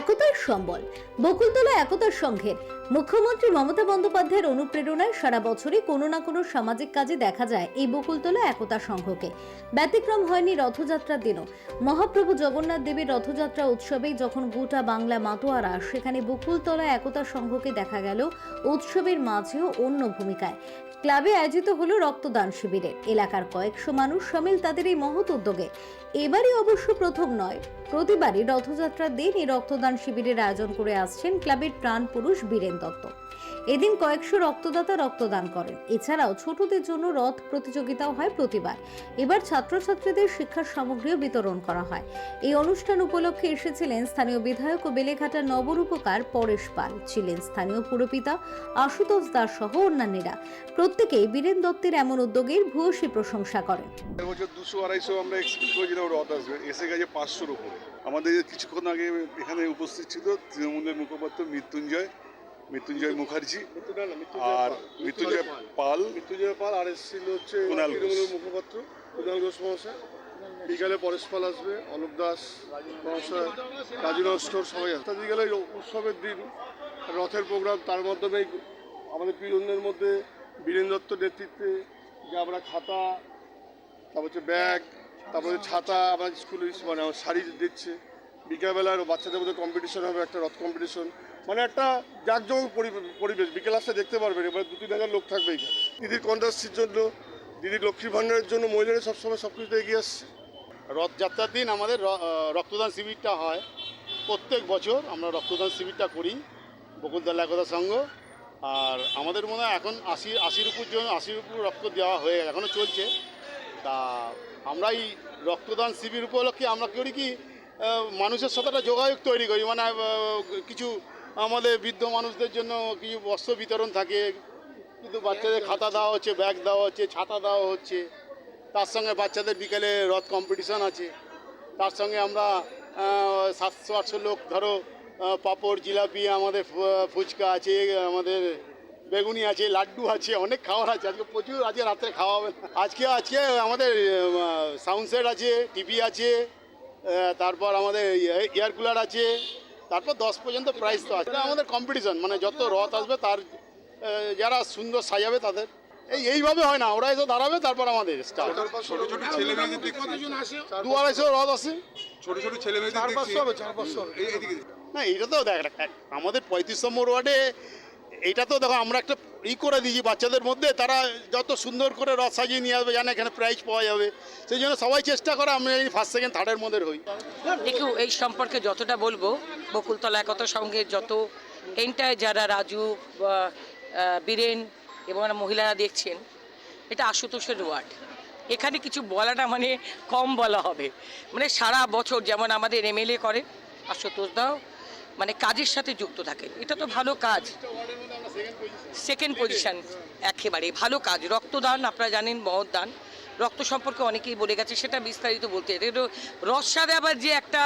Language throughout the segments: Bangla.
একতার সম্বল। বকুলতলা একতার সংঘের মুখ্যমন্ত্রী মমতা বন্দ্যোপাধ্যায়ের অনুপ্রেরণায় সারা বছরই কোনো না কোনো সামাজিক কাজে দেখা যায় এই বকুলতলা একতা সংঘকে। ব্যতিক্রম হয়নি রথযাত্রার দিনও। মহাপ্রভু জগন্নাথ দেবের রথযাত্রা উৎসবেই যখন গোটা বাংলা মাতোয়ারা, সেখানে বকুলতলা একতা সংঘকে দেখা গেল উৎসবের মাঝেও অন্য ভূমিকায়। ক্লাবে আয়োজিত হলো রক্তদান শিবিরের। এলাকার কয়েকশো মানুষ সামিল তাদের এই মহৎ উদ্যোগে। এবারই অবশ্য প্রথম নয়, প্রতিবারই রথযাত্রার দিন এই রক্তদান শিবিরের আয়োজন করে আসছেন ক্লাবের প্রাণ পুরুষ বীরেন দত্ত। এদিন কয়েকশো রক্তদাতা রক্তদান করেন। এছাড়াও ছোটদের জন্য রথ প্রতিযোগিতাও হয় প্রতিবার। এবার ছাত্রছাত্রীদের শিক্ষার সামগ্রীও বিতরণ করা হয়। এই অনুষ্ঠান উপলক্ষে এসেছিলেন স্থানীয় বিধায়ক ও বেলেঘাটার নবরূপকার পরেশ পাল। ছিলেন স্থানীয় পুরপিতা আশুতোষ দাস সহ অন্যান্যরা। প্রত্যেকেই বীরেন দত্তের এমন উদ্যোগের ভূয়সী প্রশংসা করেন। আমরা আমাদের কিছুক্ষণ আগে এখানে উপস্থিত ছিল তৃণমূলের মুখপাত্র মৃত্যুঞ্জয়। মৃত্যুঞ্জয় মুখার্জি আর মৃত্যুঞ্জয় পাল। মৃত্যুঞ্জয় পাল আর এসেছিল হচ্ছে কুণাল মুখপাত্র কুণাল ঘোষ মহাশয়। বিকালে পরেশ পাল আসবে অলোক দাস মহাশয় রাজু নস্কর সবাই আসবে। গেলে উৎসবের দিন রথের প্রোগ্রাম তার মাধ্যমেই আমাদের প্রিয়জনদের মধ্যে বীরেন দত্ত নেতৃত্বে যে আমরা খাতা তারপর হচ্ছে ব্যাগ তারপরে ছাতা আমার স্কুলে মানে আমার শাড়ি দিচ্ছে। বিকেলবেলার বাচ্চাদের মধ্যে কম্পিটিশন হবে একটা রথ কম্পিটিশন মানে একটা জাঁকজমক পরি- পরিবেশ বিকেল আসতে দেখতে পারবেন এবার দু তিন হাজার লোক থাকবে এখানে। দিদির কন্যাশ্রীর জন্য দিদির লক্ষ্মী ভাণ্ডারের জন্য মহিলারা সবসময় সব কিছুতে এগিয়ে আসছে। রথযাত্রার দিন আমাদের র- রক্তদান শিবিরটা হয়। প্রত্যেক বছর আমরা রক্তদান শিবিরটা করি বকুলতলা একতা সংঘ। আর আমাদের মনে হয় এখন আশি আশির উপর জন্য আশির উপর রক্ত দেওয়া হয়ে এখনও চলছে। তা আমরা এই রক্তদান শিবির উপলক্ষে আমরা করি কি মানুষের সাথে একটা যোগাযোগ তৈরি করি। মানে কিছু আমাদের বৃদ্ধ মানুষদের জন্য কিছু বস্ত্র বিতরণ থাকে। কিন্তু বাচ্চাদের খাতা দেওয়া হচ্ছে, ব্যাগ দেওয়া হচ্ছে, ছাতা দেওয়া হচ্ছে। তার সঙ্গে বাচ্চাদের বিকেলে রথ কম্পিটিশন আছে। তার সঙ্গে আমরা সাতশো আটশো লোক ধরো পাঁপড়, জিলাপি, আমাদের ফুচকা আছে, আমাদের বেগুনি আছে, লাড্ডু আছে, অনেক খাবার আছে। আজকে প্রচুর, আজকে রাত্রে খাওয়া হবে। আজকে আজকে আমাদের সাউন্ড সেট আছে টিভি আছে তারপর আমাদের এয়ার কুলার আছে। তারপর দশ পর্যন্ত প্রাইস তো আছে। আমাদের কম্পিটিশন মানে যত রথ আসবে তার যারা সুন্দর সাজাবে তাদের। এই এইভাবে হয় না ওরা এসে দাঁড়াবে তারপর আমাদের স্টার্ট ছোট ছোট ছেলে মেয়েদের দু আড়াইশো রথ আছে। ছোট ছোট ছেলে মেয়েদের না এটা তো দেখ দেখ, আমাদের পঁয়ত্রিশ নম্বর ওয়ার্ডে এইটা তো দেখো, আমরা একটা ই করে দিয়েছি বাচ্চাদের মধ্যে, তারা যত সুন্দর করে রথ সাজিয়ে নিয়ে আসবে, জানে এখানে প্রাইজ পাওয়া যাবে। সেই জন্য সবাই চেষ্টা করে আমরা এই ফার্স্ট সেকেন্ড থার্ডের মধ্যে হই দেখু, এই সম্পর্কে যতটা বলব, বকুলতলা একতার সঙ্গে যত এন্টায় যারা রাজু বীরেন এবং মহিলারা দেখছেন, এটা আশুতোষের ওয়ার্ড এখানে কিছু বলাটা মানে কম বলা হবে। মানে সারা বছর যেমন আমাদের এমএলএ করেন আশুতোষ দাও মানে কাজের সাথে যুক্ত থাকে। এটা তো ভালো কাজ। সেকেন্ড পজিশন একেবারে ভালো কাজ। রক্তদান, আপনারা জানেন মহৎ দান রক্ত সম্পর্কে অনেকেই বলে গেছে, সেটা বিস্তারিত বলতে এটা রসাদে আবার যে একটা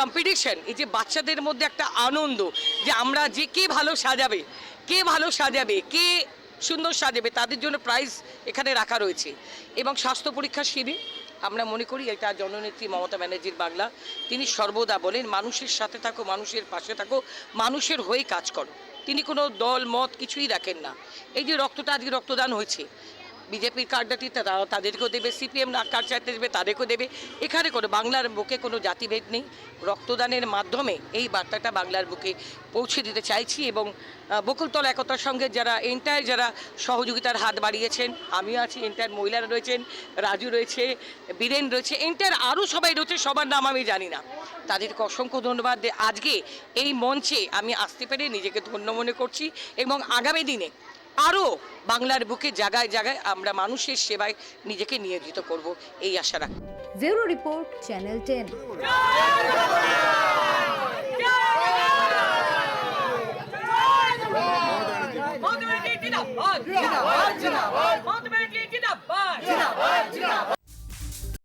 কম্পিটিশন এই যে বাচ্চাদের মধ্যে একটা আনন্দ, যে আমরা যে কে ভালো সাজাবে, কে ভালো সাজাবে, কে সুন্দর সাজাবে, তাদের জন্য প্রাইজ এখানে রাখা রয়েছে। এবং স্বাস্থ্য পরীক্ষা শিবির আমরা মনে করি এটা জননেত্রী মমতা ব্যানার্জির বাংলা। তিনি সর্বদা বলেন, মানুষের সাথে থাকো, মানুষের পাশে থাকো, মানুষের হয়ে কাজ করো। তিনি কোনো দল, মত কিছুই রাখেন না। এই যে রক্তটা আজকে রক্তদান হয়েছে বিজেপির কার্ডটি তারা তাদেরকেও দেবে, সিপিএম কার্ড চাইতে দেবে তাদেরকেও দেবে। এখানে কোনো বাংলার বুকে কোনো জাতিভেদ নেই। রক্তদানের মাধ্যমে এই বার্তাটা বাংলার বুকে পৌঁছে দিতে চাইছি এবং বকুলতলা একতার সঙ্গে যারা এন্টায়ার, যারা সহযোগিতার হাত বাড়িয়েছেন, আমিও আছি, এন্টায়ার মহিলারা রয়েছেন, রাজু রয়েছে, বীরেন রয়েছে, এন্টায়ার আরও সবাই রয়েছে, সবার নাম আমি জানি না। তাদেরকে অসংখ্য ধন্যবাদ। আজকে এই মঞ্চে আমি আসতে পেরে নিজেকে ধন্য মনে করছি এবং আগামী দিনে আরও বাংলার বুকে জায়গায় জায়গায় আমরা মানুষের সেবায় নিজেকে নিয়োজিত করব এই আশা রাখি। Bureau report channel ten.